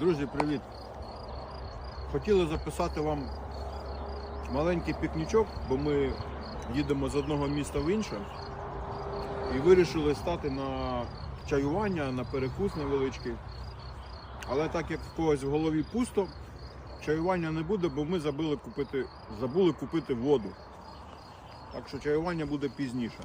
Друзі, привіт! Хотіли записати вам маленький пікнічок, бо ми їдемо з одного міста в інше і вирішили стати на чаювання, на перекус невеличкий. Але так як в когось в голові пусто, чаювання не буде, бо ми забули купити, забули купити воду. Так що чаювання буде пізніше.